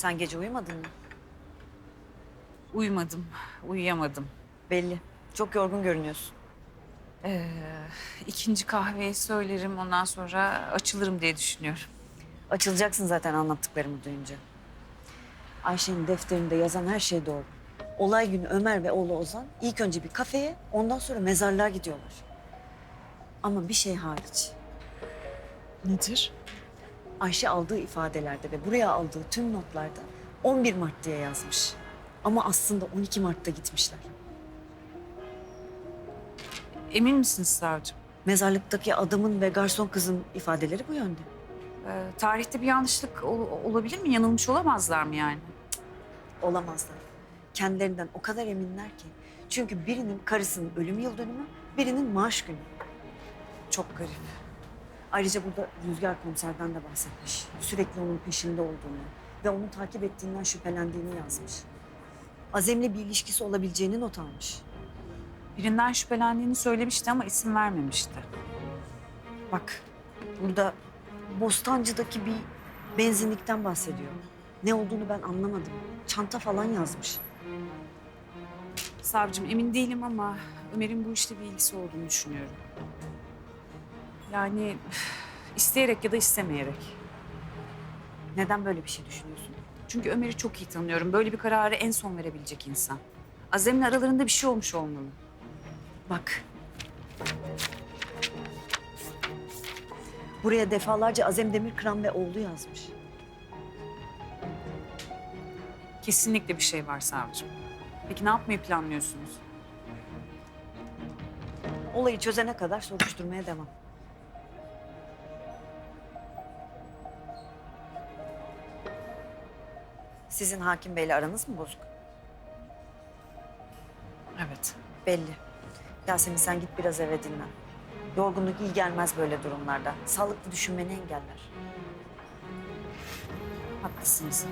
Sen gece uyumadın mı? Uyumadım, uyuyamadım. Belli. Çok yorgun görünüyorsun. Ee, ikinci kahveyi söylerim ondan sonra açılırım diye düşünüyorum. Açılacaksın zaten anlattıklarımı duyunca. Ayşe'nin defterinde yazan her şey doğru. Olay günü Ömer ve oğlu Ozan ilk önce bir kafeye, ondan sonra mezarlığa gidiyorlar. Ama bir şey hariç. Nedir? Ayşe aldığı ifadelerde ve buraya aldığı tüm notlarda 11 Mart diye yazmış. Ama aslında 12 Mart'ta gitmişler. Emin misiniz savcım? Mezarlıktaki adamın ve garson kızın ifadeleri bu yönde. Ee, tarihte bir yanlışlık ol- olabilir mi? Yanılmış olamazlar mı yani? Olamazlar. Kendilerinden o kadar eminler ki. Çünkü birinin karısının ölüm yıl dönümü, birinin maaş günü. Çok garip. Ayrıca burada Rüzgar komiserden de bahsetmiş. Sürekli onun peşinde olduğunu ve onu takip ettiğinden şüphelendiğini yazmış. Azem'le bir ilişkisi olabileceğini not almış. Birinden şüphelendiğini söylemişti ama isim vermemişti. Bak burada Bostancı'daki bir benzinlikten bahsediyor. Ne olduğunu ben anlamadım. Çanta falan yazmış. Savcım emin değilim ama Ömer'in bu işle bir ilgisi olduğunu düşünüyorum. Yani isteyerek ya da istemeyerek. Neden böyle bir şey düşünüyorsun? Çünkü Ömer'i çok iyi tanıyorum. Böyle bir kararı en son verebilecek insan. Azem'le aralarında bir şey olmuş olmalı. Bak. Buraya defalarca Azem Demirkıran ve oğlu yazmış. Kesinlikle bir şey var savcım. Peki ne yapmayı planlıyorsunuz? Olayı çözene kadar soruşturmaya devam. Sizin hakim beyle aranız mı bozuk? Evet. Belli. Yasemin sen git biraz eve dinlen. Yorgunluk iyi gelmez böyle durumlarda. Sağlıklı düşünmeni engeller. Haklısınız.